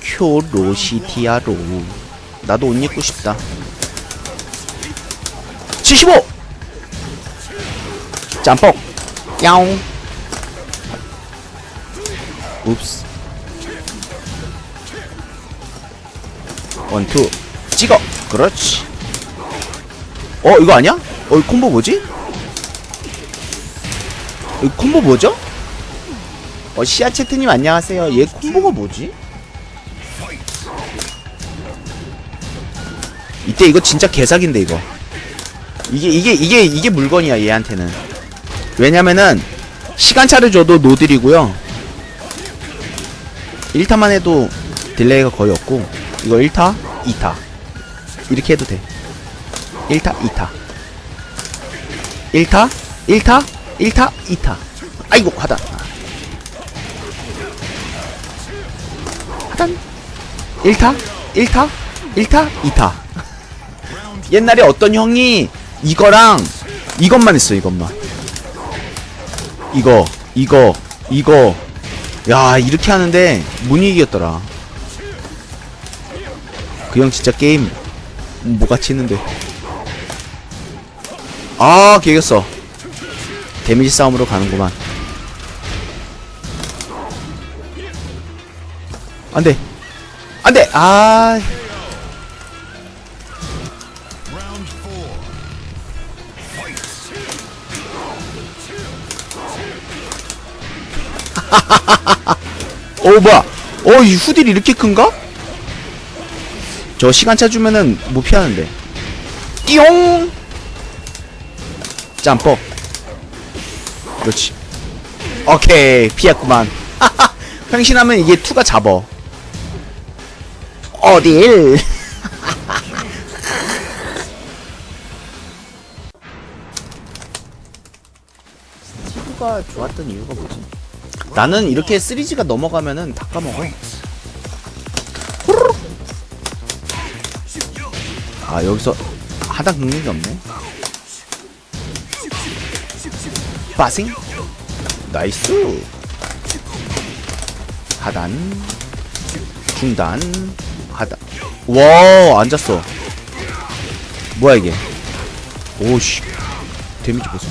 쿄로시티아로. 나도 옷 입고 싶다. 75 짬뽕. 야옹. 읍스. 원투. 찍어. 그렇지. 어 이거 아니야? 어 이 콤보 뭐지? 이 콤보 뭐죠? 어 시아체트님 안녕하세요. 얘 콤보가 뭐지? 이때 이거 진짜 개사기인데 이거. 이게 이게 이게 이게 물건이야 얘한테는. 왜냐면은 시간차를 줘도 노들이고요. 1타만 해도 딜레이가 거의 없고 이거 1타 2타. 이렇게 해도 돼. 1타 2타. 1타 1타 1타 2타. 아이고 하단 하단 1타? 1타? 1타? 2타. 옛날에 어떤 형이 이거랑 이것만 했어 이것만. 이거 이거 이거. 야 이렇게 하는데 못 이기겠더라. 그 형 진짜 게임 뭐같이 했는데. 아 개겼어. 데미지 싸움으로 가는구만 안돼. 안돼. 아. 어 뭐야? 어이 후딜이 이렇게 큰가? 저 시간차 주면은 못 피하는데. 띠용! 짬뽕. 그렇지. 오케이. 피했구만. 횡신하면 이게 투가 잡어 어딜? 스티브가 좋았던 이유가 뭐지? 나는 이렇게 3G가 넘어가면은 다 까먹어. 아 여기서 하단 긁는 게 없네. 빠싱. 나이스. 하단. 중단 와 앉았어. 뭐야 이게? 오씨. 데미지 보소.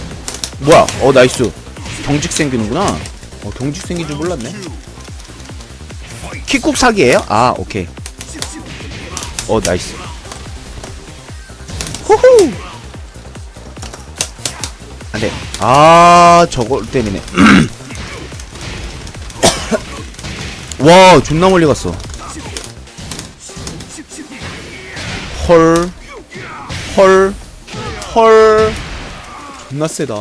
뭐야? 어 나이스. 경직 생기는구나. 어 경직 생긴 줄 몰랐네. 킥쿡 사기예요? 아 오케이. 어 나이스. 호호! 안돼. 아 저걸 때리네. 와 존나 멀리 갔어 헐 헐, 헐. 존나 세다.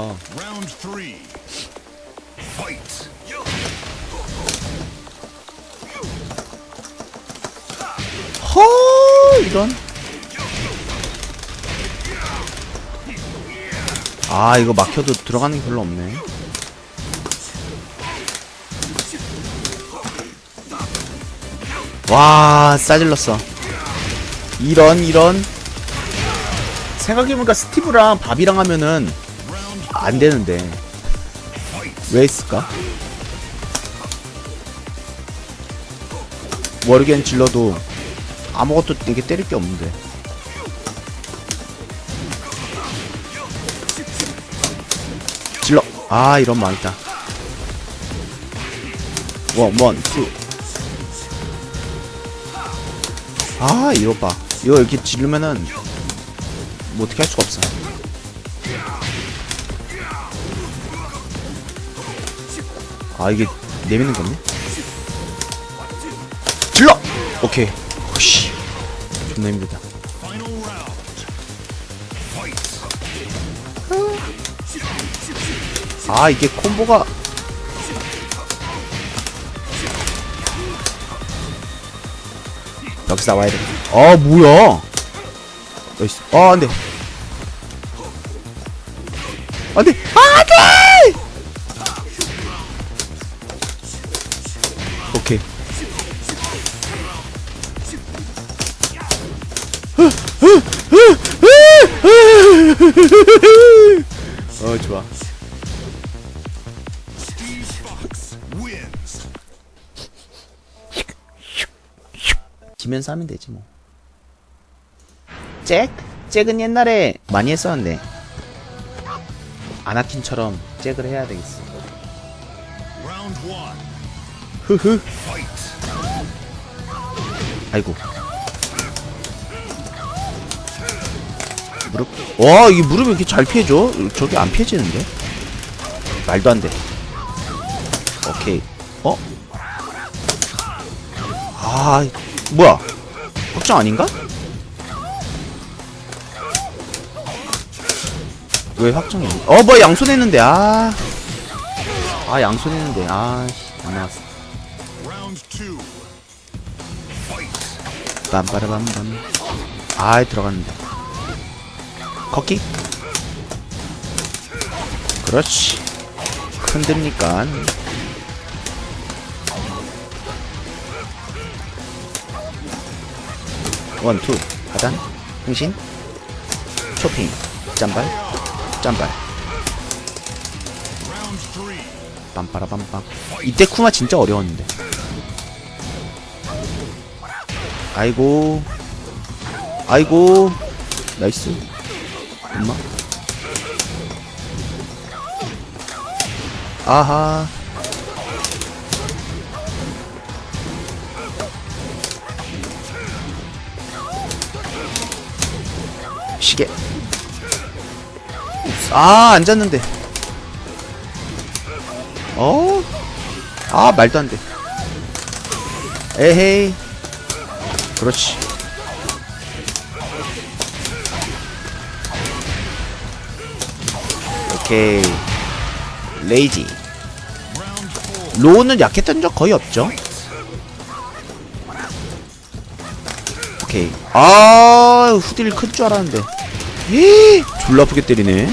허 이런. 아 이거 막혀도 들어가는 게 별로 없네. 와 싸질렀어 이런 이런 생각해보니까 스티브랑 밥이랑 하면은 안 되는데 왜 했을까? 모르겐 질러도 아무것도 이게 때릴 게 없는데. 질러. 아, 이런 망했다. 원, 원, 투. 아, 이거 봐. 이거 이렇게 지르면은, 뭐 어떻게 할 수가 없어. 아, 이게 내미는 거네? 질러! 오케이. 씨. 존나 힘들다. 아 이게 콤보가 여기서 나와야 돼. 아 뭐야? 아 안돼. 안돼. 안돼. 오케이. 어 좋아. 지면서 하면 되지 뭐. 잭? 잭은 옛날에 많이 했었는데 아나킨처럼 잭을 해야 되겠어. 흐흐. 아이고. 무릎. 와, 이 무릎이 이렇게 잘 피해줘? 저게 안 피해지는데? 말도 안 돼. 오케이. 어? 아, 뭐야? 확정 아닌가? 왜 확정이? 어, 뭐야, 양손 했는데, 아. 아, 양손 했는데, 아, 씨, 안 나왔어. 빰빠라밤밤 아이 들어갔는데 걷기 그렇지 흔듭니까 원투 하단 흥신 쇼핑 짬발 짬발. 빰빠라밤빰. 이때 쿠마 진짜 어려웠는데. 아이고. 아이고. 나이스. 엄마. 아하. 시계 아 앉았는데. 어? 아 말도 안돼. 에헤이. 그렇지. 오케이. 레이지. 로우는 약했던 적 거의 없죠? 오케이. 아 후딜 클 줄 알았는데. 에이! 졸라 아프게 때리네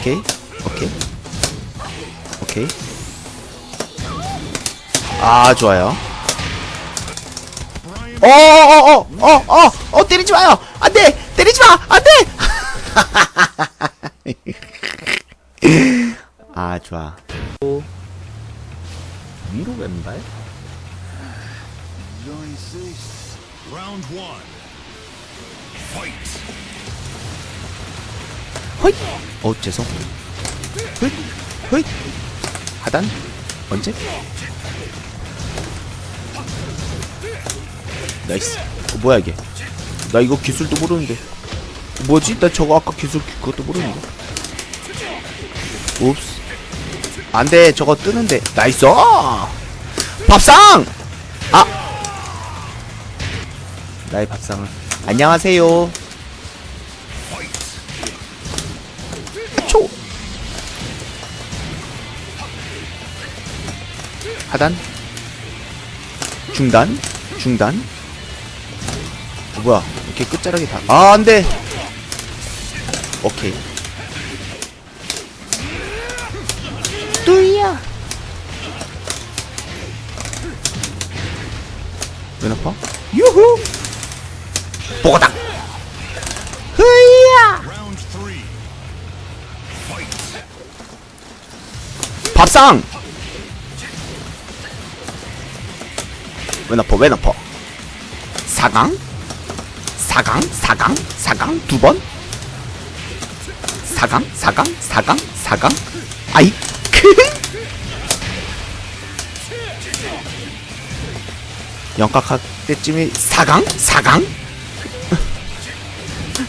오케이. 오케이. 오케이. 아 좋아요. 어어어 어 어 어 때리지 마요. 안돼. 때리지 마. 안돼. 아 좋아. 위로 왼발? Round one. Fight. 허잇! 어 죄송. 허잇! 허잇! 하단? 언제? 나이스. 어, 뭐야 이게? 나 이거 기술도 모르는데. 뭐지? 나 저거 아까 기술 그것도 모르는데. 옵스. 안 돼. 저거 뜨는데. 나이스! 밥상! 아! 나의 밥상은 안녕하세요 하단? 중단? 중단? 어, 뭐야? 이렇게 끝자락이 다아 안돼! 오케이. 뚜이야 왜 아파? 유후. 뽀가닥! 흐이야. 밥상 왜 나퍼 사강 사강 사강 사강 두번 사강 사강 사강 사강 아이 크 영각할 때쯤이 사강 사강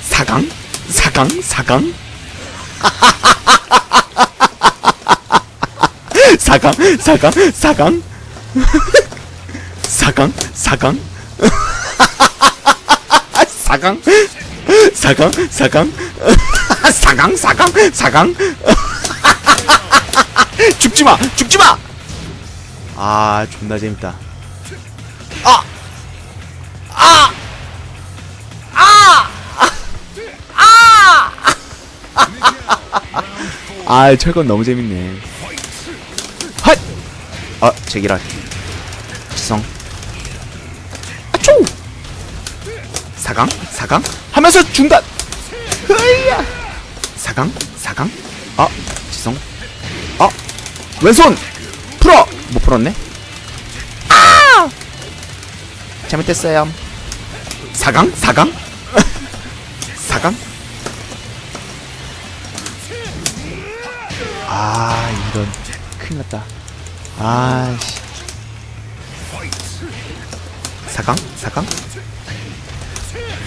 사강 사강 사강 사강 사강 사강 사강? 사강? 사강? 사강? 사강? 사강? 사강? 사강? 죽지마! 죽지마! 아 존나 재밌다. 아! 아! 아! 철건 너무 재밌네. 핫! 아 제기라. 지성 사강 사강 한 하면서 중단 흐이야! 사강 사강. 아 지성. 아 왼손. 풀어. 못 풀었네? 아! 잘못했어요. 사강 사강. 사강. 아 이런. 큰일 났다. 아씨. 사강 사강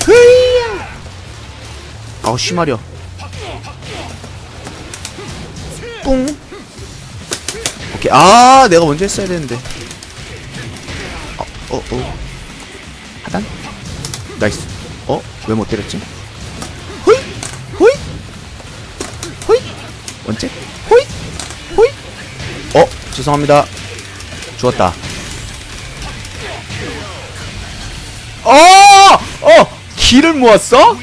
흐이야! 아우 씨마려. 뿡 오케이. 아 내가 먼저 했어야 되는데. 어어어. 어, 하단? 나이스. 어? 왜 못 때렸지? 호이 호이 호이 원째 호이 호이 어 죄송합니다. 죽었다. 어! 어! 기를 모았어?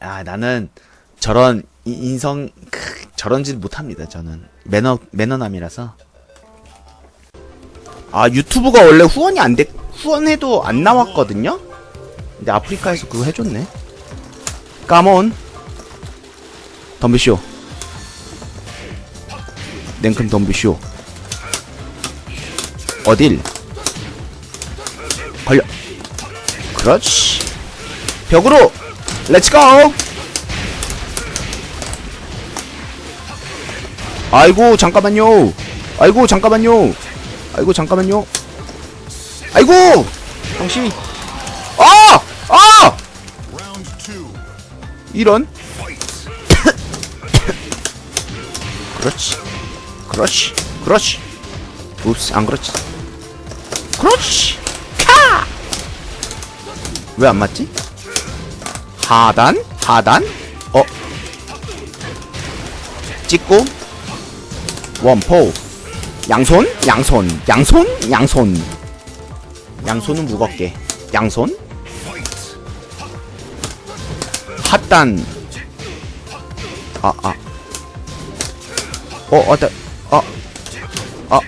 아, 나는 저런 이- 인성, 크, 저런 짓 못합니다, 저는. 매너, 매너남이라서. 아, 유튜브가 원래 후원이 안 돼, 후원해도 안 나왔거든요? 근데 아프리카에서 그거 해줬네. 까몬. 덤비쇼. 냉큼 덤비쇼. 어딜? 걸려. 그렇지. 벽으로! 렛츠고! 아이고, 잠깐만요. 아이고, 잠깐만요. 아이고, 잠깐만요. 아이고! 당신이. 아! 아! 이런. 그렇지. 그렇지. 그렇지. 읍스, 안 그렇지. 그렇지. 카! 왜안 맞지? 하단? 하단? 어? 찍고 원포 양손? 양손 양손? 양손 양손은 무겁게 양손? 핫단 아, 아. 어, 어다, 어, 어.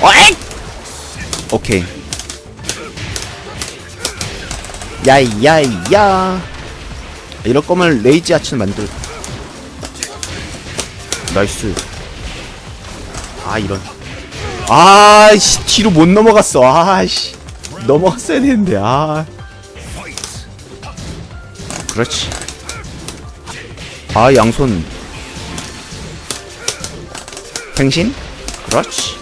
어이! 오케이. 야이, 야이, 야. 이럴 거면 레이지 아츠 만들. 나이스. 아, 이런. 아, 씨, 뒤로 못 넘어갔어. 아, 씨. 넘어갔어야 되는데, 아. 그렇지. 아, 양손. 갱신? 그렇지.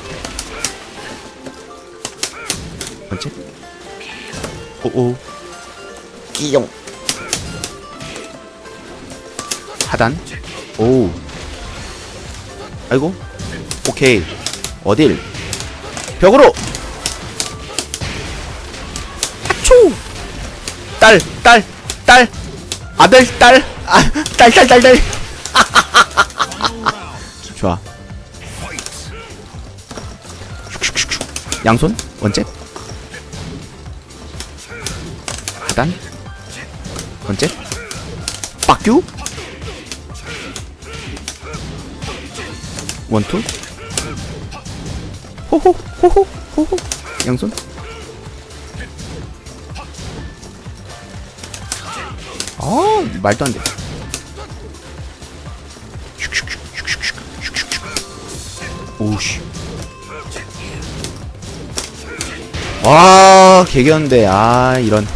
뭐지? 오오. 끼용. 하단. 오. 아이고. 오케이. 어딜? 벽으로! 아초! 딸, 딸, 딸! 아들, 딸! 아, 딸, 딸, 딸, 딸! 좋아. 양손? 원째? 하단? 원째? 빡규? 원투? 호호, 호호, 호호. 양손? 아, 말도 안 돼. 오우씨. 와, 개겼는데, 아, 이런.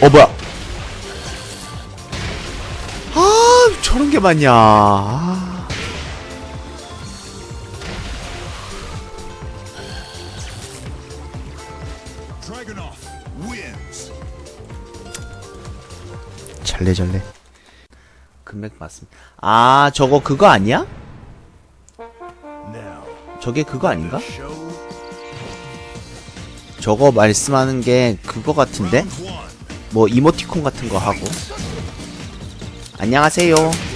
어, 뭐야. 아, 저런 게 많냐. 아. Wins. 잘래 잘래. 금맥 맞습니다. 아, 저거 그거 아니야? 저게 그거 아닌가? 저거 말씀하는 게 그거 같은데? 뭐 이모티콘 같은 거 하고. 안녕하세요.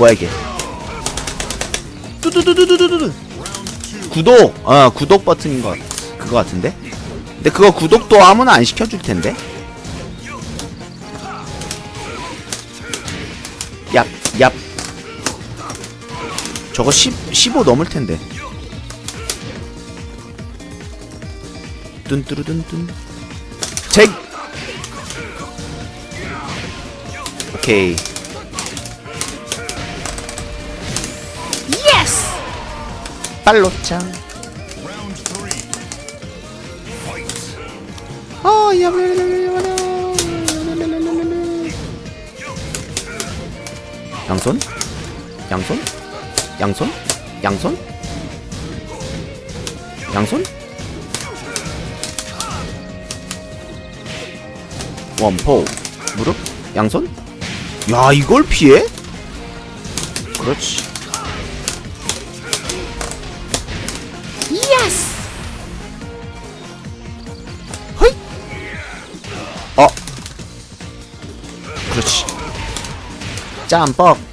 뭐야 이게 뚜두두두두두두 구독 아 구독 버튼인 거 그거 같은데 근데 그거 구독도 아무나 안 시켜줄 텐데 얍, 얍. 저거 10, 15 넘을 텐데. 뚠뚜루뚠뚠. 제 오케이. Three. Fight. 어, 야, 양손? 양손? 양손? 양손? 양손? 원포 무릎? 양손? 야 이걸 피해? 그렇지 어 그렇지 짬뻑